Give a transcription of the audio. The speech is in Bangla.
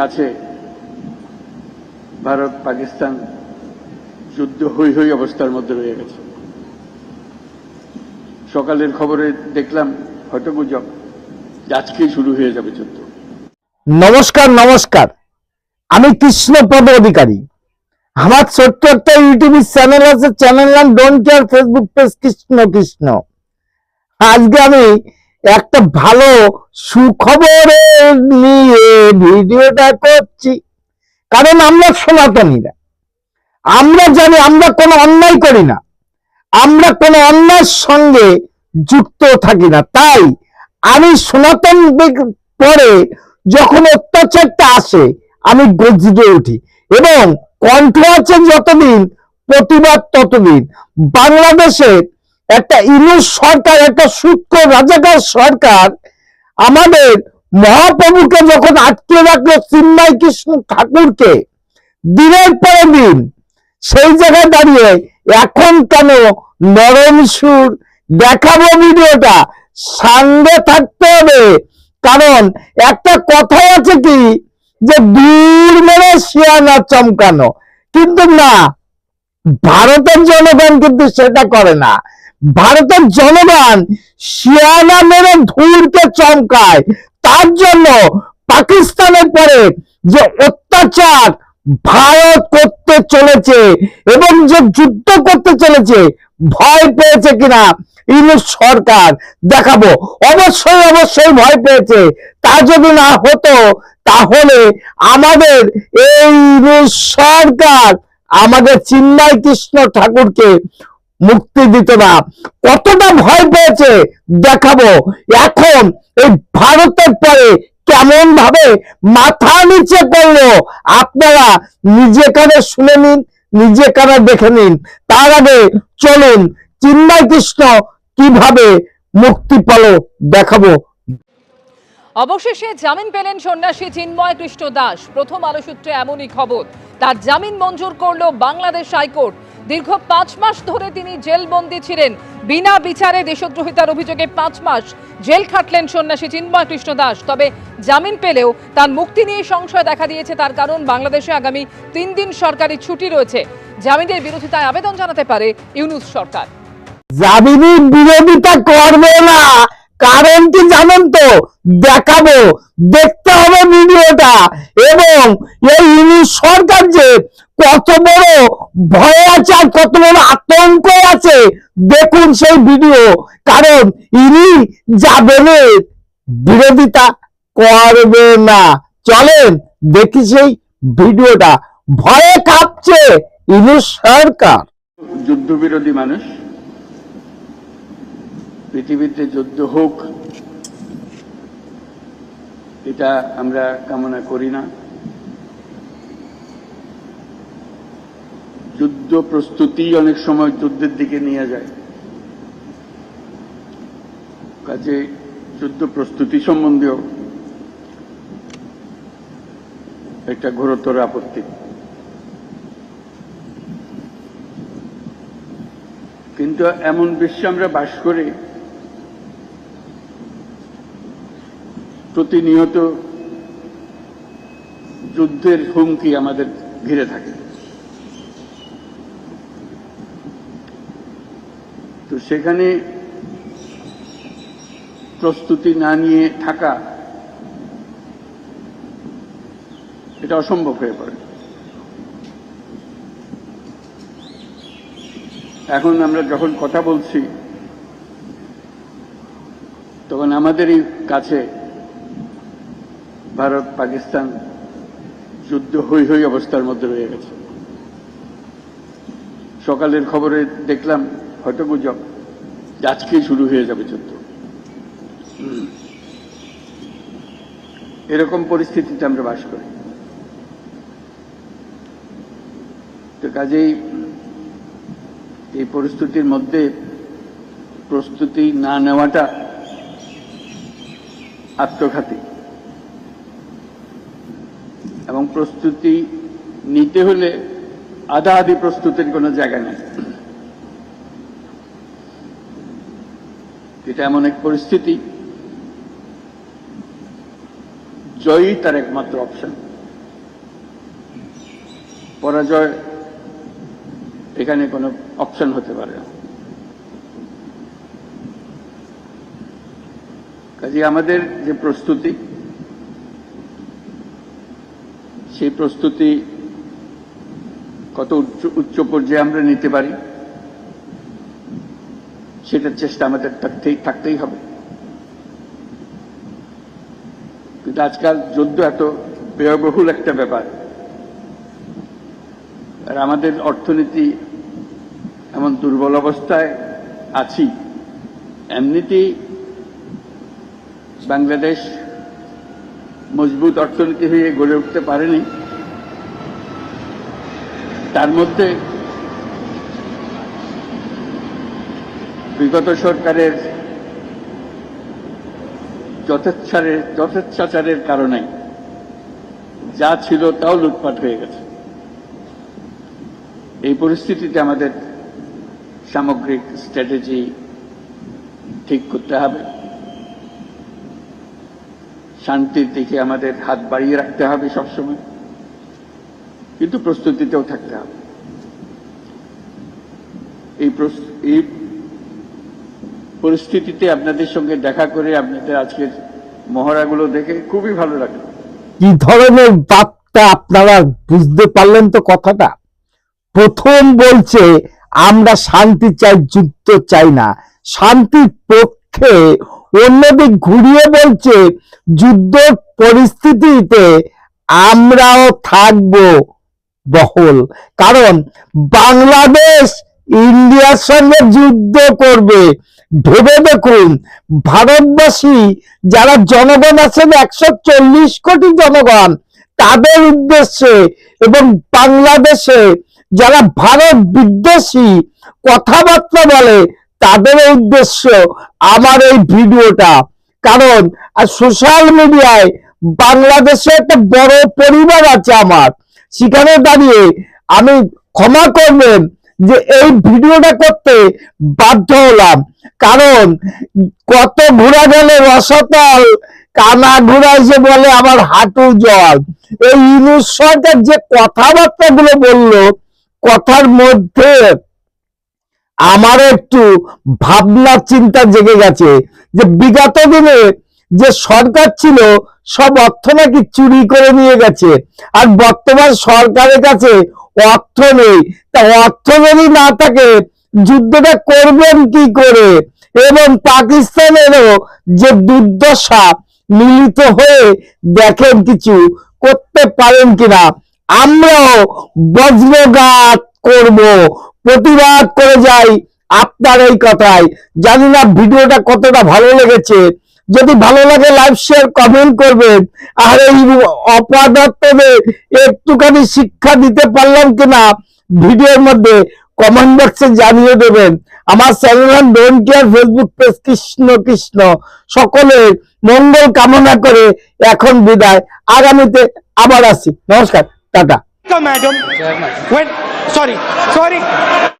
কাছে ভারত পাকিস্তান যুদ্ধ হই হই অবস্থার মধ্যে রয়ে গেছে। সকালের খবরে দেখলাম হয়তো গুজব আজকেই শুরু হয়ে যাবে যুদ্ধ। নমস্কার নমস্কার। আমি কৃষ্ণ কৃষ্ণপদ অধিকারী। আমার ছোট্ট একটা ইউটিউব চ্যানেল আছে চ্যানেল নাম don't care Facebook page Krishna Krishna. আজকে আমি একটা ভালো সুখবর নিয়ে ভিডিওটা করছি। কারণ আমরা সনাতনীরা। আমরা জানি আমরা কোনো অন্যায় করি না। আমরা কোনো অন্যায়ের সঙ্গে যুক্ত থাকি না। তাই আমি সনাতন পরে যখন অত্যাচারটা আসে, আমি গর্জিয়ে উঠি। এবং কণ্ঠ আছে যতদিন, প্রতিবাদ ততদিন। বাংলাদেশে একটা ইনুস সরকার, একটা সূত্র রাজাকার সরকার আমাদের মহাপ্রভুকে যখন আটকে রাখল চিন্ময় কৃষ্ণ ঠাকুরকে, দিনের পরে দিন সেই জায়গায় দাঁড়িয়ে এখন কেন নরম সুর দেখাবো ভিডিওটা? সঙ্গে থাকতে হবে। কারণ একটা কথা আছে কি? যে দূর মেরে শিয়ানা চমকানো। কিন্তু না, ভারতের জনগণ কিন্তু সেটা করে না। ভারতের জনগণ শিয়ানা মেরে ধূরকে চমকায়। তার জন্য পাকিস্তানের পরে যে অত্যাচার ভারত করতে চলেছে এবং যে যুদ্ধ করতে চলেছে, ভয় পেয়েছে কিনা ইউনুস সরকার দেখাবো। অবশ্যই অবশ্যই ভয় পেয়েছে। তা যদি না হতো, তাহলে আমাদের এই সরকার, আমাদের চিন্ময় কৃষ্ণ ঠাকুরকে মুক্তি দিত না। কতটা ভয় পেয়েছে দেখাবো। এখন এই ভারতের পরে কেমন ভাবে মাথা নিচে করল আপনারা নিজে কানে শুনে নিন, নিজে কানে দেখে নিন। তার আগে চলুন চিন্ময় কৃষ্ণ কীভাবে মুক্তি পেল দেখাবো। অবশেষে জামিন পেলেন সন্ন্যাসী চিন্ময় কৃষ্ণ দাস। প্রথম আলো সূত্রে এমনই খবর। তার জামিন মঞ্জুর করল বাংলাদেশ হাইকোর্ট। দীর্ঘ পাঁচ মাস ধরে তিনি জেলবন্দি ছিলেন। বিনা বিচারে দেশদ্রোহিতার অভিযোগে পাঁচ মাস জেল খাটলেন সন্ন্যাসী চিন্ময় কৃষ্ণ দাস। তবে জামিন পেলেও তার মুক্তি নিয়ে সংশয় দেখা দিয়েছে তার কারণ বাংলাদেশে আগামী তিন দিন সরকারি ছুটি রয়েছে। জামিনের বিরোধিতায় আবেদন জানাতে পারে ইউনুস সরকার। জামিনী বিরোধিতা করবে না। কারণ কি জানেন তো? দেখাবো, দেখতে হবে ভিডিওটা। এবং এই ইউনিশ সরকার যে কত বড় ভয় আছে আর কত বড় আতঙ্ক আছে, দেখুন সেই ভিডিও। কারণ ইনি যাবেন বিরোধিতা করবে না। চলেন দেখি সেই ভিডিওটা। ভয়ে কাঁপছে ইউনিশ সরকার। যুদ্ধবিরোধী মানুষ পৃথিবীতে যুদ্ধ হোক, এটা আমরা কামনা করি না। যুদ্ধ প্রস্তুতি অনেক সময় যুদ্ধের দিকে নিয়ে যায়। কাজে যুদ্ধ প্রস্তুতি সম্বন্ধেও একটা ঘোরতর আপত্তি। কিন্তু এমন বিশ্বে আমরা বাস করি প্রতিনিয়ত যুদ্ধের হুমকি আমাদের ঘিরে থাকে। তো সেখানে প্রস্তুতি না নিয়ে থাকা এটা অসম্ভব হয়ে পড়ে। এখন আমরা যখন কথা বলছি, তখন আমাদেরই কাছে ভারত, পাকিস্তান যুদ্ধ হই হই অবস্থার মধ্যে রয়ে গেছে। সকালের খবরে দেখলাম, হয়তো গুজব আজকেই শুরু হয়ে যাবে যুদ্ধ। এরকম পরিস্থিতিতে আমরা বাস করি। তো কাজেই এই পরিস্থিতির মধ্যে প্রস্তুতি না নেওয়াটা আত্মঘাতী এবং প্রস্তুতি নিতে হলে আধা আধি প্রস্তুতির কোনো জায়গা নেই। এটা এমন এক পরিস্থিতি, জয়ই তার একমাত্র অপশন পরাজয় এখানে কোনো অপশন হতে পারে না। কাজে আমাদের যে প্রস্তুতি সেই প্রস্তুতি কত উচ্চ উচ্চ পর্যায়ে আমরা নিতে পারি, সেটার চেষ্টা আমাদের থাকতেই থাকতেই হবে। কিন্তু আজকাল যুদ্ধ এত ব্যয়বহুল একটা ব্যাপার। আর আমাদের অর্থনীতি এমন দুর্বল অবস্থায় আছি। এমনিতেই বাংলাদেশ মজবুত অর্থনীতি হয়ে গড়ে উঠতে পারেনি। তার মধ্যে বিগত সরকারের যথেচ্ছারের যথেচ্ছাচারের কারণে যা ছিল তাও লুটপাট হয়ে গেছে। এই পরিস্থিতিতে আমাদের সামগ্রিক স্ট্র্যাটেজি ঠিক করতে হবে। শান্তির দিকে আমাদের হাত বাড়িয়ে রাখতে হবে সবসময়। কিন্তু প্রস্তুতিতেও থাকতে হবে। এই পরিস্থিতিতে আপনাদের সঙ্গে দেখা করে আপনাদের আজকের মহড়াগুলো দেখে খুবই ভালো লাগল। কি ধরনের বার্তা আপনারা বুঝতে পারলেন তো কথাটা? প্রথম বলছে, আমরা শান্তি চাই যুদ্ধ চাই না। শান্তির পক্ষে অন্যদিক ঘুরিয়ে বলছে যুদ্ধ পরিস্থিতিতে আমরাও থাকব বহল। কারণ বাংলাদেশ ইন্ডিয়ার সঙ্গে যুদ্ধ করবে। ভেবে দেখুন, ভারতবাসী যারা জনগণ আছেন একশো চল্লিশ কোটি জনগণ, তাদের উদ্দেশ্যে এবং বাংলাদেশে যারা ভারত বিদ্বেষী কথাবার্তা বলে তাদের উদ্দেশ্য আমার এই ভিডিওটা। কারণ, আর সোশ্যাল মিডিয়ায় বাংলাদেশে একটা বড় পরিবার আছে আমার। সেখানে দাঁড়িয়ে আমি ক্ষমা করবেন যে এই ভিডিওটা করতে বাধ্য হলাম। কারণ, কত ঘোরা গেলে রসতল, কানা ঘোরা যে বলে আমার হাঁটু জল। এই ইউনুস সরকার যে কথাবার্তা গুলো বলল, কথার মধ্যে আমার একটু ভাবনা চিন্তা জেগে গেছে যে বিগত দিনে যে সরকার ছিল, সব অর্থ নাকি চুরি করে নিয়ে গেছে। আর বর্তমান সরকারের কাছে অর্থ নেই। তা অর্থ যদি না থাকে, যুদ্ধটা করবেন কি করে? এবং পাকিস্তানেরও যে দুর্দশা মিলিত হয়ে দেখেন কিছু করতে পারেন কিনা, আমরাও বজ্রঘাত করব। প্রতিবাদ করে যাই আপনার এই কথায়। জানি না ভিডিওটা কতটা ভালো লেগেছে। যদি ভালো লাগে লাইভ শেয়ার, কমেন্ট করবেন। আর এই অপাদত্তদের একটুখানি শিক্ষা দিতে পারলাম কিনা ভিডিওর মধ্যে কমেন্ট বক্সে জানিয়ে দেবেন। আমার channel don't care Facebook page Krishna Krishna. সকলের মঙ্গল কামনা করে এখন বিদায়। আগামীতে আবার আসি। নমস্কার, tata. Madam. When, sorry, sorry.